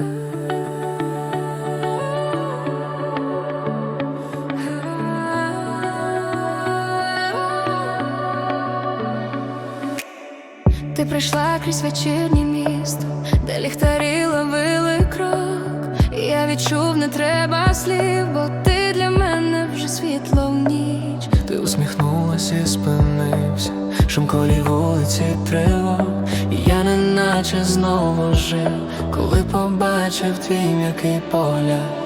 Ти прийшла крізь вечірнє місто, де ліхтарі ловили крок. Я відчув, не треба слів, бо ти для мене вже світло в ніч. Ти усміхнулася і спинився, шум колі вулиці тривог Неначе знову жив, коли побачив твій м'який погляд.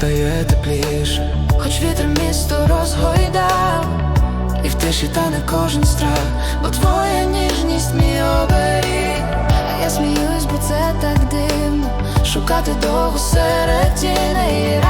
Стає тепліше, Хоч вітер місто розгойдав, і в тиші тане кожен страх, бо твоя ніжність мій оберіг. А я сміюсь, бо це так дивно. Шукати довго серед тіней і